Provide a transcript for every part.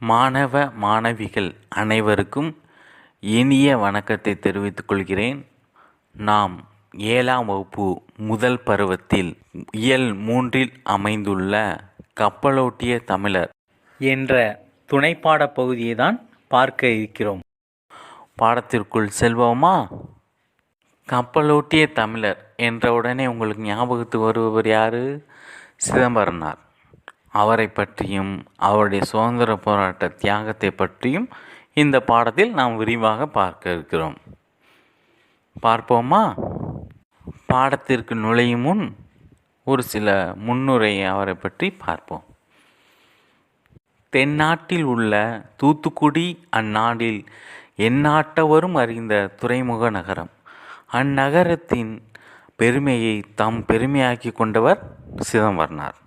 மாணவ மாணவிகள் அனைவருக்கும் இனிய வணக்கத்தை தெரிவித்துக் கொள்கிறேன். நாம் ஏழாம் வகுப்பு முதல் பருவத்தில் இயல் மூன்றில் அமைந்துள்ள கப்பலோட்டிய தமிழர் என்ற துணைப்பாட பகுதியை தான் பார்க்க இருக்கிறோம். பாடத்திற்குள் செல்வோமா? கப்பலோட்டிய தமிழர் என்ற உடனே உங்களுக்கு ஞாபகத்துக்கு வருபவர் யாரு? சிதம்பரனார். அவரை பற்றியும் அவருடைய சுதந்திர போராட்ட தியாகத்தை பற்றியும் இந்த பாடத்தில் நாம் விரிவாக பார்க்க இருக்கிறோம். பார்ப்போமா? பாடத்திற்கு நுழையும் முன் ஒரு சில முன்னுரையை அவரை பற்றி பார்ப்போம். தென்னாட்டில் உள்ள தூத்துக்குடி அந்நாட்டில் எந்நாட்டவரும் அறிந்த துறைமுக நகரம். அந்நகரத்தின் பெருமையை தம் பெருமையாக்கி கொண்டவர் சிதம்பரனார்.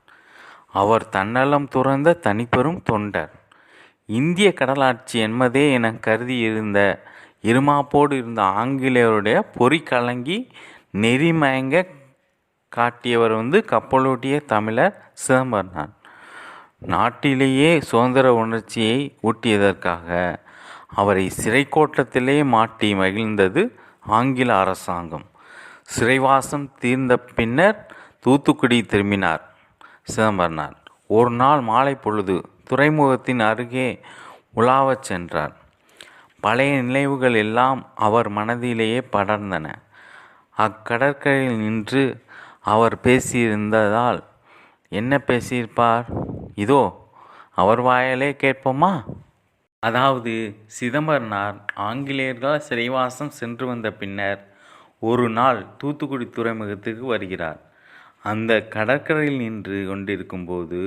அவர் தன்னலம் துறந்த தனிப்பெரும் தொண்டர். இந்திய கடலாட்சி என்பதே என கருதி இருந்த இருமாப்போடு இருந்த ஆங்கிலேயருடைய பொறி கலங்கி நெறிமயங்க காட்டியவர் வந்து கப்பலோட்டிய தமிழர் சிதம்பரனார். நாட்டிலேயே சுதந்திர உணர்ச்சியை ஊட்டியதற்காக அவரை சிறைக்கோட்டத்திலே மாட்டி மகிழ்ந்தது ஆங்கில அரசாங்கம். சிறைவாசம் தீர்ந்த பின்னர் தூத்துக்குடி திரும்பினார். சிதம்பரனார். ஒரு நாள் மாலை பொழுது துறைமுகத்தின் அருகே உலாவச் சென்றார். பழைய நினைவுகள் எல்லாம் அவர் மனதிலேயே படர்ந்தன. அக்கடற்கரையில் நின்று அவர் பேசியிருந்ததால் என்ன பேசியிருப்பார்? இதோ அவர் வாயாலே கேட்போமா? அதாவது சிதம்பரனார் ஆங்கிலேயர்கள் சிறைவாசம் சென்று வந்த பின்னர் ஒரு நாள் தூத்துக்குடி துறைமுகத்துக்கு வருகிறார். அந்த கடற்கரையில் நின்று கொண்டிருக்கும்போது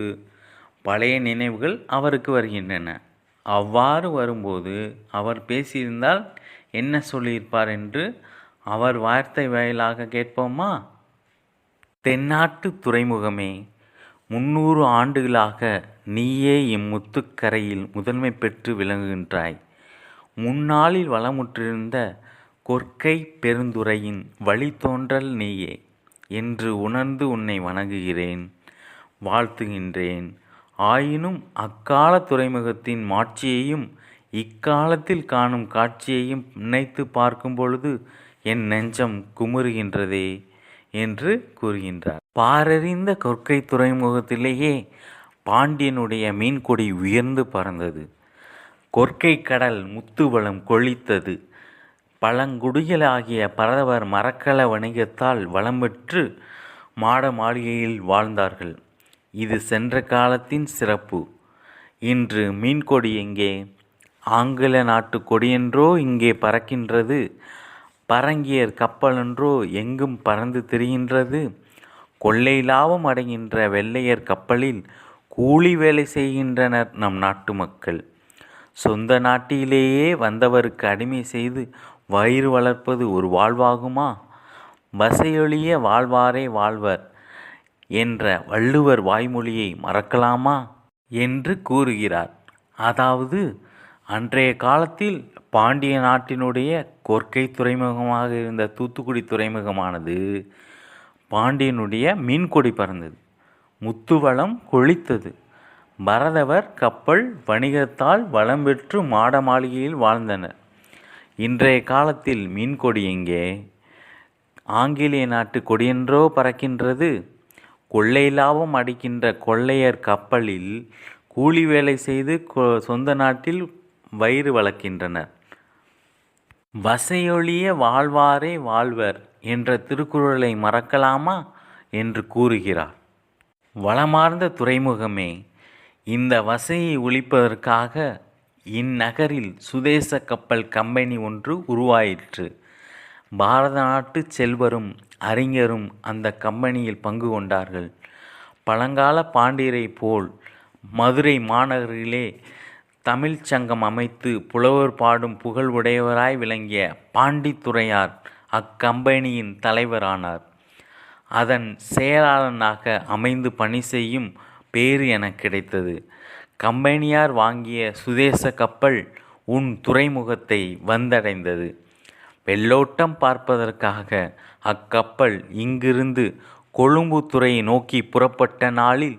பழைய நினைவுகள் அவருக்கு வருகின்றன. அவ்வாறு வரும்போது அவர் பேசியிருந்தால் என்ன சொல்லியிருப்பார் என்று அவர் வார்த்தை வாயிலாக கேட்போமா? தென்னாட்டு துறைமுகமே முன்னூறு ஆண்டுகளாக நீயே இம்முத்துக்கரையில் முதன்மை பெற்று விளங்குகின்றாய். முன்னாளில் வளமுற்றிருந்த கொற்கை பெருந்துறையின் வழித்தோன்றல் நீயே. என்று உணர்ந்து உன்னை வணங்குகிறேன் வாழ்த்துகின்றேன். ஆயினும் அக்கால துறைமுகத்தின் மாட்சியையும் இக்காலத்தில் காணும் காட்சியையும் நினைத்து பார்க்கும் பொழுது என் நெஞ்சம் குமுறுகின்றதே என்று கூறுகின்றார். பாரறிந்த கொற்கை துறைமுகத்திலேயே பாண்டியனுடைய மீன்கொடி உயர்ந்து பறந்தது. கொற்கை கடல் முத்துவளம் கொழித்தது. பழங்குடிகளாகிய பரதவர் மரக்கல வணிகத்தால் வளம் பெற்று மாட மாளிகையில் வாழ்ந்தார்கள். இது சென்ற காலத்தின் சிறப்பு. இன்று மீன்கொடி எங்கே? ஆங்கில நாட்டு கொடியென்றோ இங்கே பறக்கின்றது? பரங்கியர் கப்பலென்றோ எங்கும் பறந்து திரிகின்றது? கொள்ளை லாபம் அடைகின்ற வெள்ளையர் கப்பலில் கூலி வேலை செய்கின்றனர் நம் நாட்டு மக்கள். சொந்த நாட்டிலேயே வந்தவருக்கு அடிமை செய்து வயிறு வளர்ப்பது ஒரு வாழ்வாகுமா? வசையொழிய வாழ்வாரே வாழ்வர் என்ற வள்ளுவர் வாய்மொழியை மறக்கலாமா? என்று கூறுகிறார். அதாவது அன்றைய காலத்தில் பாண்டிய நாட்டினுடைய கொற்கை துறைமுகமாக இருந்த தூத்துக்குடி துறைமுகமானது பாண்டியனுடைய மீன்கொடி பறந்தது. முத்துவளம் கொழித்தது. பரதவர் கப்பல் வணிகத்தால் வளம் பெற்று மாட மாளிகையில் வாழ்ந்தனர். இன்றைய காலத்தில் மீன்கொடி எங்கே? ஆங்கிலேய நாட்டு கொடியென்றோ பறக்கின்றது. கொள்ளை லாபம் அடிக்கின்ற கொள்ளையர் கப்பலில் கூலி வேலை செய்து சொந்த நாட்டில் வயிறு வளர்க்கின்றனர். வசையொழிய வாழ்வாரே வாழ்வர் என்ற திருக்குறளை மறக்கலாமா? என்று கூறுகிறார். வளமார்ந்த துறைமுகமே இந்த வசையை ஒழிப்பதற்காக இந்நகரில் சுதேச கப்பல் கம்பெனி ஒன்று உருவாயிற்று. பாரத நாட்டு செல்வரும் அறிஞரும் அந்த கம்பெனியில் பங்கு கொண்டார்கள். பழங்கால பாண்டியரை போல் மதுரை மாநகரிலே தமிழ் சங்கம் அமைத்து புலவர் பாடும் புகழ் உடையவராய் விளங்கிய பாண்டித்துறையார் அக்கம்பெனியின் தலைவரானார். அதன் செயலாளனாக அமைந்து பணி செய்யும் பேறு எனக்கு கிடைத்தது. கம்பெனியார் வாங்கிய சுதேச கப்பல் உன் துறைமுகத்தை வந்தடைந்தது. வெள்ளோட்டம் பார்ப்பதற்காக அக்கப்பல் இங்கிருந்து கொழும்பு துறையை நோக்கி புறப்பட்ட நாளில்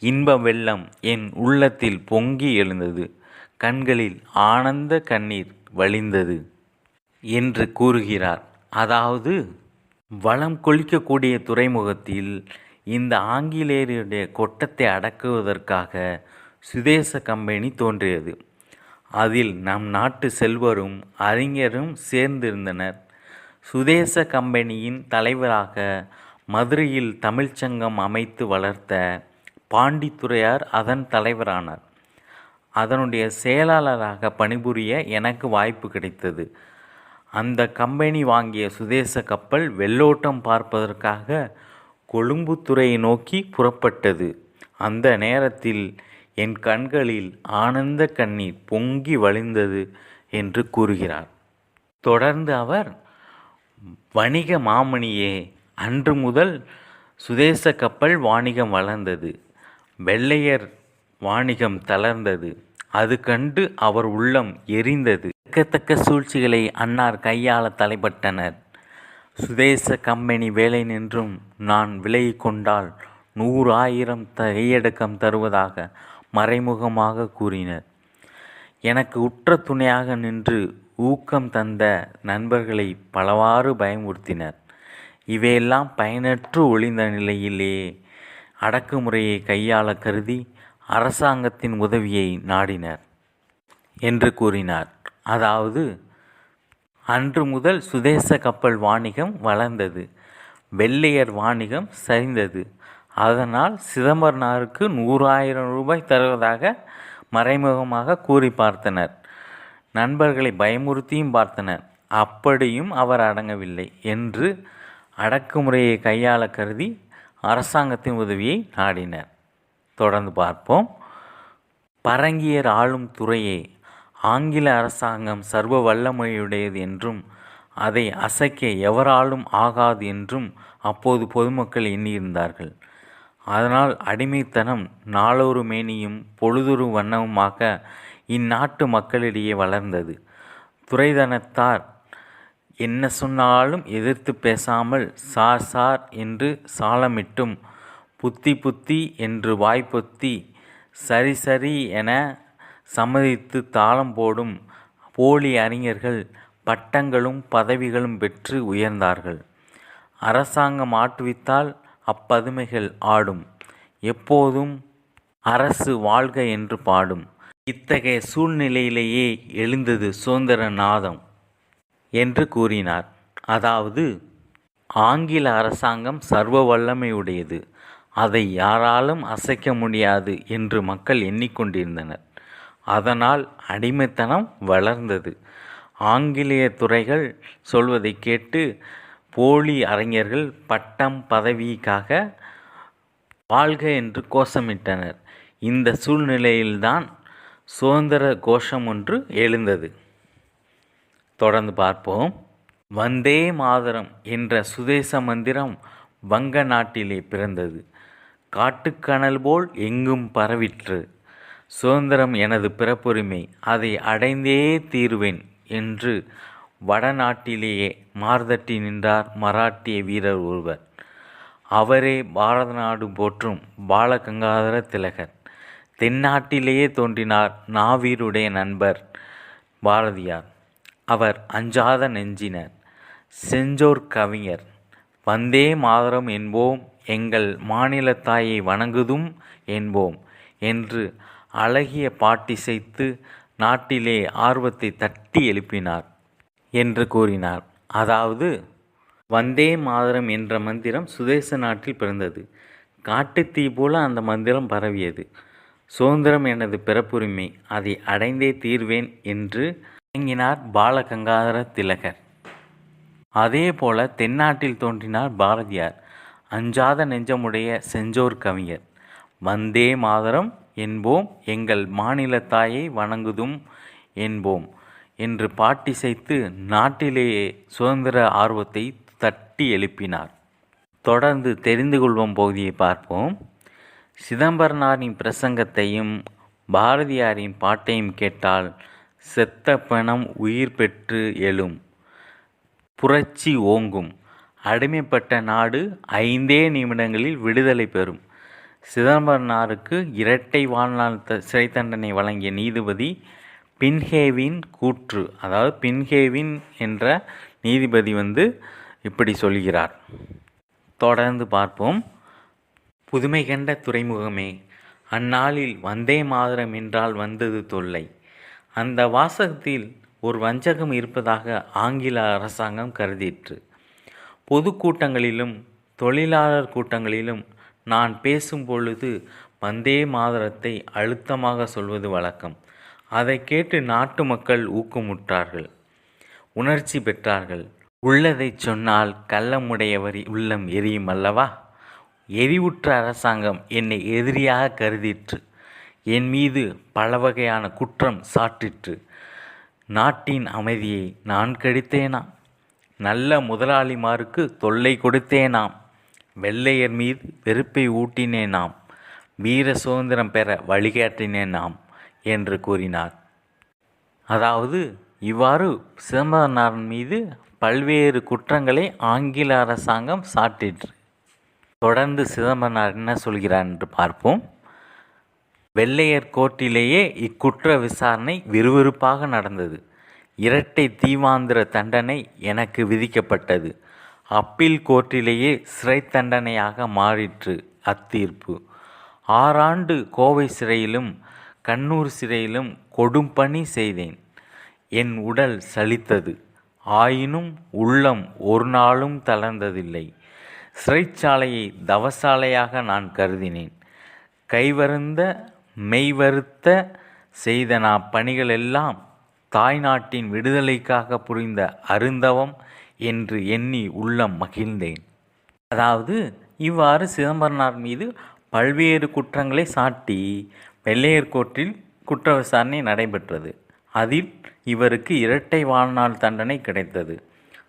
இன்ப வெள்ளம் என் உள்ளத்தில் பொங்கி எழுந்தது. கண்களில் ஆனந்த கண்ணீர் வழிந்தது என்று கூறுகிறார். அதாவது வளம் கொளிக்கக்கூடிய துறைமுகத்தில் இந்த ஆங்கிலேயருடைய கொட்டத்தை அடக்குவதற்காக சுதேச கம்பெனி தோன்றியது. அதில் நம் நாட்டு செல்வரும் அறிஞரும் சேர்ந்திருந்தனர். சுதேச கம்பெனியின் தலைவராக மதுரையில் தமிழ்ச்சங்கம் அமைத்து வளர்த்த பாண்டித்துறையார் அதன் தலைவரானார். அதனுடைய செயலாளராக பணிபுரிய எனக்கு வாய்ப்பு கிடைத்தது. அந்த கம்பெனி வாங்கிய சுதேச கப்பல் வெள்ளோட்டம் பார்ப்பதற்காக கொழும்புத்துறையை நோக்கி புறப்பட்டது. அந்த நேரத்தில் என் கண்களில் ஆனந்த கண்ணீர் பொங்கி வழிந்தது என்று கூறுகிறார். தொடர்ந்து அவர் வணிக மாமணியே அன்று முதல் சுதேச கப்பல் வாணிகம் வளர்ந்தது. வெள்ளையர் வாணிகம் தளர்ந்தது. அது கண்டு அவர் உள்ளம் எரிந்தது. தக்கத்தக்க சூழ்ச்சிகளை அன்னார் கையாள தலைப்பட்டனர். சுதேச கம்பெனி வேலை நின்றும் நான் விலகி கொண்டால் நூறு ஆயிரம் கையடக்கம் தருவதாக மறைமுகமாக கூறினர். எனக்கு உற்ற துணையாக நின்று ஊக்கம் தந்த நண்பர்களை பலவாறு பயமுறுத்தினர். இவையெல்லாம் பயனற்று ஒளிந்த நிலையிலே அடக்குமுறையை கையாள கருதி அரசாங்கத்தின் உதவியை நாடினர் என்று கூறினார். அதாவது அன்று முதல் சுதேச கப்பல் வாணிகம் வளர்ந்தது. வெள்ளையர் வாணிகம் சரிந்தது. அதனால் சிதம்பரனாருக்கு நூறாயிரம் ரூபாய் தருவதாக மறைமுகமாக கூறி பார்த்தனர். நண்பர்களை பயமுறுத்தியும் பார்த்தனர். அப்படியும் அவர் அடங்கவில்லை என்று அடக்குமுறையை கையாள கருதி அரசாங்கத்தின் உதவியை நாடினர். தொடர்ந்து பார்ப்போம். பரங்கியர் ஆளும் துறையை ஆங்கில அரசாங்கம் சர்வ வல்லமையுடையது என்றும் அதை அசைக்க எவராலும் ஆகாது என்றும் அப்போது பொதுமக்கள் எண்ணியிருந்தார்கள். அதனால் அடிமைத்தனம் நாளொரு மேனியும் பொழுதொரு வண்ணமுமாக இந்நாட்டு மக்களிடையே வளர்ந்தது. துறைதனத்தார் என்ன சொன்னாலும் எதிர்த்து பேசாமல் சார் சார் என்று சாலமிட்டும் புத்தி புத்தி என்று வாய்ப்பொத்தி சரி சரி என சம்மதித்து தாளம் போடும் போலி அறிஞர்கள் பட்டங்களும் பதவிகளும் பெற்று உயர்ந்தார்கள். அரசாங்கம் ஆட்டுவித்தால் அப்பதுமைகள் ஆடும். எப்போதும் அரசு வாழ்க என்று பாடும். இத்தகைய சூழ்நிலையிலேயே எழுந்தது சுதந்திர நாதம் என்று கூறினார். அதாவது ஆங்கில அரசாங்கம் சர்வ வல்லமையுடையது. அதை யாராலும் அசைக்க முடியாது என்று மக்கள் எண்ணிக்கொண்டிருந்தனர். அதனால் அடிமைத்தனம் வளர்ந்தது. ஆங்கிலேய துறைகள் சொல்வதை கேட்டு போலி அறிஞர்கள் பட்டம் பதவிக்காக வாழ்க என்று கோஷமிட்டனர். இந்த சூழ்நிலையில்தான் சுதந்திர கோஷம் ஒன்று எழுந்தது. தொடர்ந்து பார்ப்போம். வந்தே மாதரம் என்ற சுதேச மந்திரம் வங்க நாட்டிலே பிறந்தது. காட்டுக்கணல் போல் எங்கும் பரவிற்று. சுதந்திரம் எனது பிறப்புரிமை அதை அடைந்தே தீருவேன் என்று வடநாட்டிலேயே மார்தட்டி நின்றார் மராட்டிய வீரர் ஒருவர். அவரே பாரத நாடு போற்றும் பாலகங்காதர திலகர். தென்னாட்டிலேயே தோன்றினார் நாவீருடைய நண்பர் பாரதியார். அவர் அஞ்சாத நெஞ்சினர். செஞ்சோர் கவிஞர். வந்தே மாதரம் என்போம் எங்கள் மாநில தாயை வணங்குதும் என்போம் என்று அழகிய பாட்டிசைத்து நாட்டிலே ஆர்வத்தை தட்டி எழுப்பினார். என்று கூறினார். அதாவது வந்தே மாதரம் என்ற மந்திரம் சுதேச நாட்டில் பிறந்தது. காட்டுத்தீ போல அந்த மந்திரம் பரவியது. சுதந்திரம் எனது பிறப்புரிமை அதை அடைந்தே தீர்வேன் என்று இயங்கினார் பாலகங்காதர திலகர். அதே போல தென்னாட்டில் தோன்றினார் பாரதியார் அஞ்சாத நெஞ்சமுடைய செஞ்சோர் கவிஞர். வந்தே மாதரம் என்போம் எங்கள் மாநில தாயை வணங்குதும் என்போம். என்று பாட்டிசைத்து நாட்டிலேயே சுதந்திர ஆர்வத்தை தட்டி எழுப்பினார். தொடர்ந்து தெரிந்து கொள்வோம் பகுதியை பார்ப்போம். சிதம்பரனாரின் பிரசங்கத்தையும் பாரதியாரின் பாட்டையும் கேட்டால் செத்த பணம் உயிர் பெற்று எழும். புரட்சி ஓங்கும். அடிமைப்பட்ட நாடு ஐந்தே நிமிடங்களில் விடுதலை பெறும். சிதம்பரனாருக்கு இரட்டை வாழ்நாள் த சிறை தண்டனை வழங்கிய நீதிபதி பின்ஹேவின் கூற்று அதாவது பின்ஹேவின் என்ற நீதிபதி வந்து இப்படி சொல்கிறார். தொடர்ந்து பார்ப்போம். புதுமை கண்ட துறைமுகமே அந்நாளில் வந்தே மாதரம் என்றால் வந்தது தொல்லை. அந்த வாசகத்தில் ஒரு வஞ்சகம் இருப்பதாக ஆங்கில அரசாங்கம் கருதிற்று. பொதுக்கூட்டங்களிலும் தொழிலாளர் கூட்டங்களிலும் நான் பேசும் பொழுது வந்தே மாதரத்தை அழுத்தமாக சொல்வது வழக்கம். அதை கேட்டு நாட்டு மக்கள் ஊக்கமுற்றார்கள். உணர்ச்சி பெற்றார்கள். உள்ளதைச் சொன்னால் கள்ளமுடையவர் உள்ளம் எரியும் அல்லவா? எரிவுற்ற அரசாங்கம் என்னை எதிரியாக கருதிற்று. என் மீது பல வகையான குற்றம் சாட்டிற்று நாட்டின் அமைதியை நான் கெடுத்தேனா? நல்ல முதலாளிமாருக்கு தொல்லை கொடுத்தேனாம். வெள்ளையர் மீது வெறுப்பை ஊட்டினேனாம். வீர சுதந்திரம் பெற வழிகாட்டினேனாம். என்று கூறினார். அதாவது இவ்வாறு சிதம்பரனாரின் மீது பல்வேறு குற்றங்களை ஆங்கில அரசாங்கம் சாட்டிற்று. தொடர்ந்து சிதம்பரனார் என்ன சொல்கிறார் என்று பார்ப்போம். வெள்ளையர் கோர்ட்டிலேயே இக்குற்ற விசாரணை விறுவிறுப்பாக நடந்தது. இரட்டை தீவாந்திர தண்டனை எனக்கு விதிக்கப்பட்டது. அப்பீல் கோர்ட்டிலேயே சிறை தண்டனையாக மாறிற்று அத்தீர்ப்பு. ஆறாண்டு கோவை சிறையிலும் கண்ணூர் சிறையிலும் கொடும்பணி செய்தேன். என் உடல் சலித்தது. ஆயினும் உள்ளம் ஒரு நாளும் தளர்ந்ததில்லை. சிறைச்சாலையை தவசாலையாக நான் கருதினேன். கைவருந்த மெய்வருத்த செய்த நான் பணிகளெல்லாம் தாய்நாட்டின் விடுதலைக்காக புரிந்த அருந்தவம் என்று எண்ணி உள்ளம் மகிழ்ந்தேன். அதாவது இவ்வாறு சிதம்பரனார் மீது பல்வேறு குற்றங்களை சாட்டி வெள்ளையர் கோர்ட்டில் குற்ற விசாரணை நடைபெற்றது. அதில் இவருக்கு இரட்டை வாழ்நாள் தண்டனை கிடைத்தது.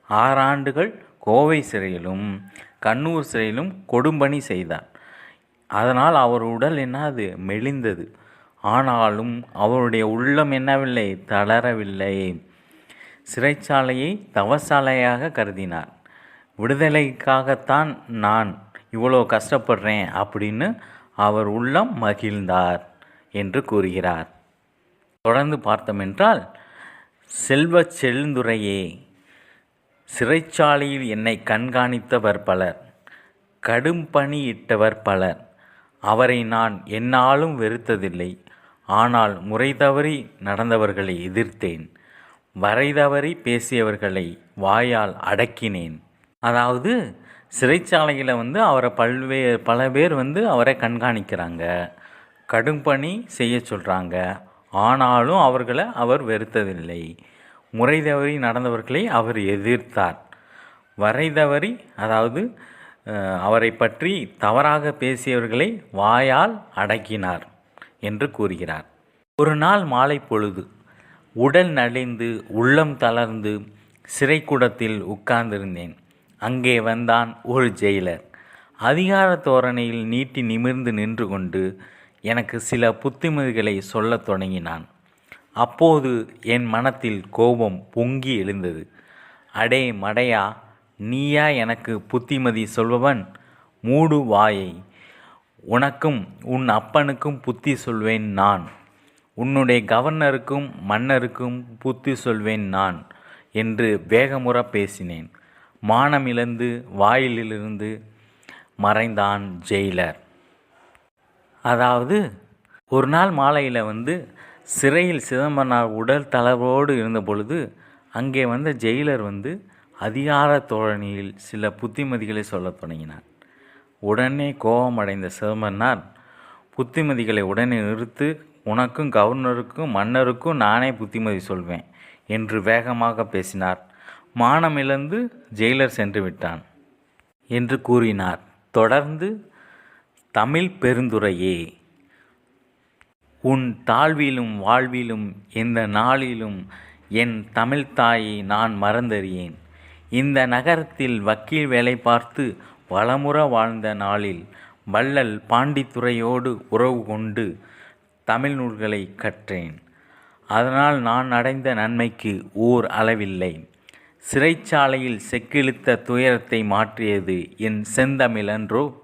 ஆறாண்டுகள் கோவை சிறையிலும் கண்ணூர் சிறையிலும் கொடும்பணி செய்தார் அதனால் அவர் உடல் என்னது? மெலிந்தது. ஆனாலும் அவருடைய உள்ளம் என்னவில்லை? தளரவில்லை. சிறைச்சாலையை தவசாலையாக கருதினார். விடுதலைக்காகத்தான் நான் இவ்வளோ கஷ்டப்படுறேன் அப்படின்னு அவர் உள்ளம் மகிழ்ந்தார். என்று கூறுகிறார். தொடர்ந்து பார்த்தமென்றால் செல்வ செல்வச் செழுந்துரையே சிறைச்சாலையில் என்னை கண்காணித்தவர் பலர் கடும் பணியிட்டவர் பலர். அவரை நான் என்னாலும் வெறுத்ததில்லை ஆனால் முறை தவறி நடந்தவர்களை எதிர்த்தேன். வரை தவறி பேசியவர்களை வாயால் அடக்கினேன். அதாவது சிறைச்சாலையில் வந்து அவரை பல்வேறு பல பேர் வந்து அவரை கண்காணிக்கிறாங்க. கடும் பணி செய்ய சொல்கிறாங்க ஆனாலும் அவர்களை அவர் வெறுத்ததில்லை. முறை தவறி நடந்தவர்களை அவர் எதிர்த்தார். வரை தவறி அதாவது அவரை பற்றி தவறாக பேசியவர்களை வாயால் அடக்கினார் என்று கூறுகிறார். ஒரு நாள் மாலை பொழுது உடல் நலிந்து உள்ளம் தளர்ந்து சிறைக்கூடத்தில் உட்கார்ந்திருந்தேன். அங்கே வந்தான் ஒரு ஜெயிலர். அதிகார தோரணையில் நீட்டி நிமிர்ந்து நின்று கொண்டு எனக்கு சில புத்திமதிகளை சொல்லத் தொடங்கினான். அப்போது என் மனத்தில் கோபம் பொங்கி எழுந்தது. அடே மடையா நீயா எனக்கு புத்திமதி சொல்பவன்? மூடு வாயை. உனக்கும் உன் அப்பனுக்கும் புத்தி சொல்வேன் நான். உன்னுடைய கவர்னருக்கும் மன்னருக்கும் புத்தி சொல்வேன் நான் என்று வேகமுற பேசினேன். மானமிழந்து வாயிலிருந்து மறைந்தான் ஜெயிலர். அதாவது ஒரு நாள் மாலையில் வந்து சிறையில் சிதம்பரனார் உடல் தளர்வோடு இருந்த பொழுது அங்கே வந்த ஜெயிலர் வந்து அதிகார தோழனியில் சில புத்திமதிகளை சொல்லத் தொடங்கினார். உடனே கோபமடைந்த சிதம்பரனார் புத்திமதிகளை உடனே நிறுத்து உனக்கும் கவர்னருக்கும் மன்னருக்கும் நானே புத்திமதி சொல்வேன் என்று வேகமாக பேசினார். மானமிழந்து ஜெயிலர் சென்று விட்டான் என்று கூறினார். தொடர்ந்து தமிழ் பெருந்துரையே உன் தாழ்விலும் வாழ்விலும் எந்த நாளிலும் என் தமிழ் தாயை நான் மறந்தறியேன். இந்த நகரத்தில் வக்கீல் வேலை பார்த்து வளமுற வாழ்ந்த நாளில் வள்ளல் பாண்டித்துறையோடு உறவு கொண்டு தமிழ் நூல்களை கற்றேன். அதனால் நான் அடைந்த நன்மைக்கு ஓர் அளவில்லை. சிறைச்சாலையில் செக்கிழுத்த துயரத்தை மாற்றியது என் செந்தமிழன்றோ?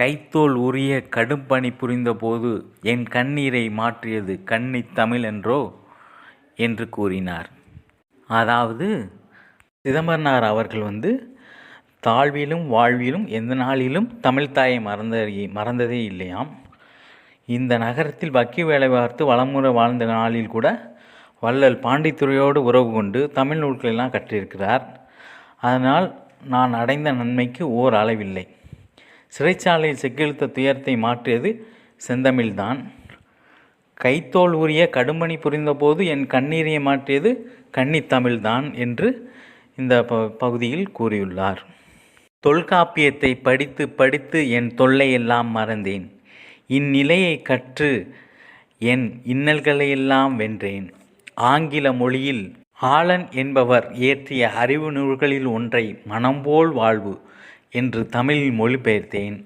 கைத்தோல் உரிய கடும் பணி புரிந்தபோது என் கண்ணீரை மாற்றியது கண்ணி தமிழ் என்றோ? என்று கூறினார். அதாவது சிதம்பரனார் அவர்கள் வந்து தாழ்விலும் வாழ்விலும் எந்த நாளிலும் தமிழ்தாயை மறந்த மறந்ததே இல்லையாம். இந்த நகரத்தில் வக்கி வேலை பார்த்து வளமுறை வாழ்ந்த நாளில் கூட வள்ளல் பாண்டித்துறையோடு உறவு கொண்டு தமிழ் நூல்களெல்லாம் கற்றிருக்கிறார். அதனால் நான் அடைந்த நன்மைக்கு ஓர் அளவில்லை. சிறைச்சாலையில் செக்கெழுத்த துயரத்தை மாற்றியது செந்தமிழ்தான். கைத்தோல் உரிய கடும்பணி புரிந்தபோது என் கண்ணீரை மாற்றியது கன்னித்தமிழ்தான் என்று இந்த ப பகுதியில் கூறியுள்ளார். தொல்காப்பியத்தை படித்து படித்து என் தொல்லையெல்லாம் மறந்தேன். இந்நிலையை கற்று என் இன்னல்களையெல்லாம் வென்றேன். ஆங்கில மொழியில் ஆலன் என்பவர் இயற்றிய அறிவு நூல்களில் ஒன்றை மனம்போல் வாழ்வு என்று தமிழில் மொழிபெயர்த்தேன்.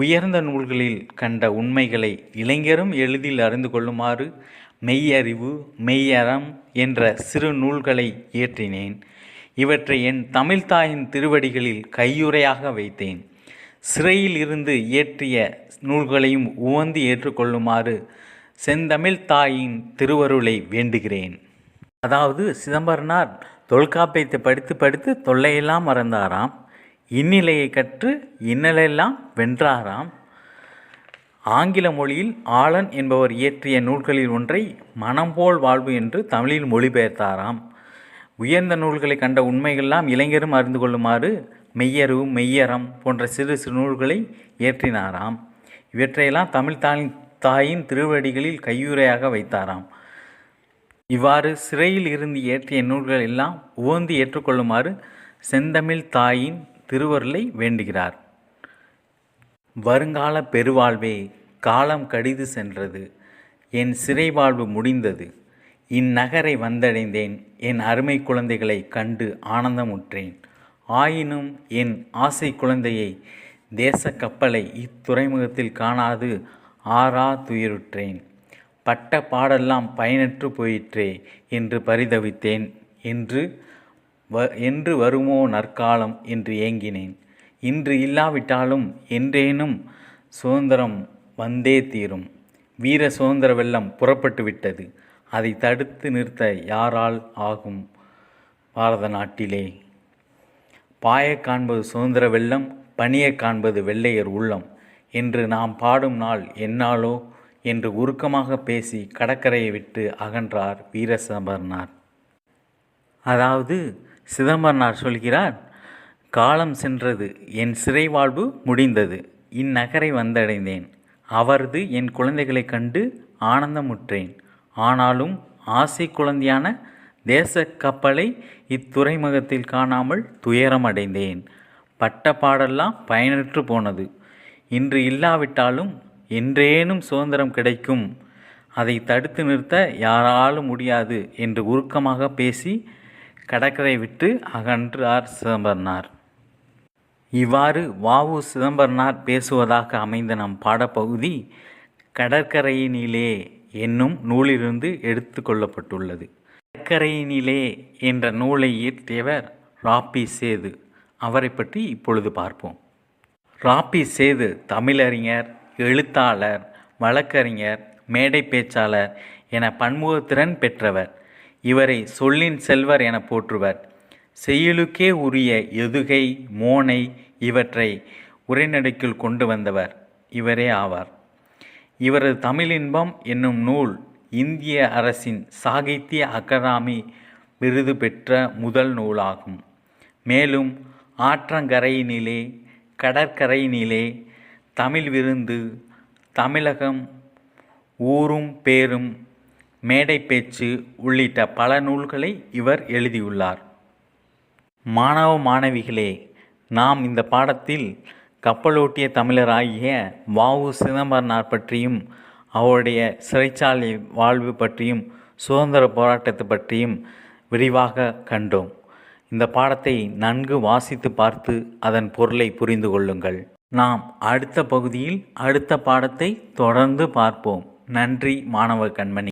உயர்ந்த நூல்களில் கண்ட உண்மைகளை இளைஞரும் எளிதில் அறிந்து கொள்ளுமாறு மெய்யறிவு மெய்யறம் என்ற சிறு நூல்களை இயற்றினேன். இவற்றை என் தமிழ்தாயின் திருவடிகளில் கையுறையாக வைத்தேன். சிறையில் இருந்து இயற்றிய நூல்களையும் உவந்து ஏற்றுக்கொள்ளுமாறு செந்தமிழ் தாயின் திருவருளை வேண்டுகிறேன். அதாவது சிதம்பரனார் தொல்காப்பியத்தை படித்து படித்து தொல்லையெல்லாம் மறந்தாராம். இந்நிலையை கற்று இன்னலெல்லாம் வென்றாராம். ஆங்கில மொழியில் ஆலன் என்பவர் இயற்றிய நூல்களில் ஒன்றை மனம் போல் வாழ்வு என்று தமிழில் மொழிபெயர்த்தாராம். உயர்ந்த நூல்களை கண்ட உண்மைகளெல்லாம் இளைஞரும் அறிந்து கொள்ளுமாறு மெய்யரு மெய்யறம் போன்ற சிறு சிறு நூல்களை இயற்றினாராம். இவற்றையெல்லாம் தமிழ் தாயின் தாயின் திருவடிகளில் கையுறையாக வைத்தாராம். இவ்வாறு சிறையில் இருந்து இயற்றிய நூல்கள் எல்லாம் உவந்து ஏற்றுக்கொள்ளுமாறு செந்தமிழ் தாயின் திருவருளை வேண்டுகிறார். வருங்கால பெருவாழ்வே காலம் கடிது சென்றது. என் சிறைவாழ்வு முடிந்தது. இந்நகரை வந்தடைந்தேன். என் அருமை குழந்தைகளை கண்டு ஆனந்தமுற்றேன். ஆயினும் என் ஆசை குழந்தையை தேச கப்பலை இத்துறைமுகத்தில் காணாது ஆறா துயருற்றேன். பட்ட பாடெல்லாம் பயனற்று போயிற்றே என்று பரிதவித்தேன் என்று வ என்று வருமோ நற்காலம் என்று ஏங்கினேன். இன்று இல்லாவிட்டாலும் என்றேனும் சுதந்திரம் வந்தே தீரும். வீர சுதந்திர வெள்ளம் புறப்பட்டு விட்டது. அதை தடுத்து நிறுத்த யாரால் ஆகும் பாரத நாட்டிலே? பாயக் காண்பது சுதந்திர வெள்ளம் பணியக் காண்பது வெள்ளையர் உள்ளம் என்று நாம் பாடும் நாள் என்னாலோ என்று உருக்கமாக பேசி கடற்கரையை விட்டு அகன்றார் வீரசபர்னார் அதாவது சிதம்பரனார் சொல்கிறார் காலம் சென்றது என் சிறை வாழ்வு முடிந்தது. இந்நகரை வந்தடைந்தேன். அவரது என் குழந்தைகளைக் கண்டு ஆனந்தமுற்றேன். ஆனாலும் ஆசை குழந்தையான தேச கப்பலை இத்துறைமுகத்தில் காணாமல் துயரமடைந்தேன். பட்ட பாடெல்லாம் பயனற்று போனது. இன்று இல்லாவிட்டாலும் என்றேனும் சுதந்திரம் கிடைக்கும். அதை தடுத்து நிறுத்த யாராலும் முடியாது என்று உருக்கமாக பேசி கடற்கரை விட்டு அகன்றார் சிதம்பரனார். இவ்வாறு வாவு சிதம்பரனார் பேசுவதாக அமைந்த நம் பாடப்பகுதி கடற்கரையினிலே என்னும் நூலிலிருந்து எடுத்து கொள்ளப்பட்டுள்ளது. கடற்கரையினிலே என்ற நூலை இயற்றியவர் ராப்பி சேது. அவரை பற்றி இப்பொழுது பார்ப்போம். ராப்பி சேது தமிழறிஞர் எழுத்தாளர் வழக்கறிஞர் மேடை பேச்சாளர் என பன்முகத்திறன் பெற்றவர். இவரை சொல்லின் செல்வர் என போற்றுவர். செய்யுளுக்கே உரிய எதுகை மோனை இவற்றை உரைநடைக்குள் கொண்டு வந்தவர் இவரே ஆவார். இவரது தமிழின்பம் என்னும் நூல் இந்திய அரசின் சாகித்ய அகாடமி விருது பெற்ற முதல் நூலாகும். மேலும் ஆற்றங்கரையினிலே கடற்கரையினிலே தமிழ் விருந்து தமிழகம் ஊரும் பேரும் மேடை பேச்சு உள்ளிட்ட பல நூல்களை இவர் எழுதியுள்ளார். மாணவ மாணவிகளே நாம் இந்த பாடத்தில் கப்பலோட்டிய தமிழராகிய வாவு சிதம்பரனார் பற்றியும் அவருடைய சிறைச்சாலை வாழ்வு பற்றியும் சுதந்திர போராட்டத்தை பற்றியும் விரிவாக கண்டோம். இந்த பாடத்தை நன்கு வாசித்து பார்த்து அதன் பொருளை புரிந்து கொள்ளுங்கள். நாம் அடுத்த பகுதியில் அடுத்த பாடத்தை தொடர்ந்து பார்ப்போம். நன்றி மாணவ கண்மணி.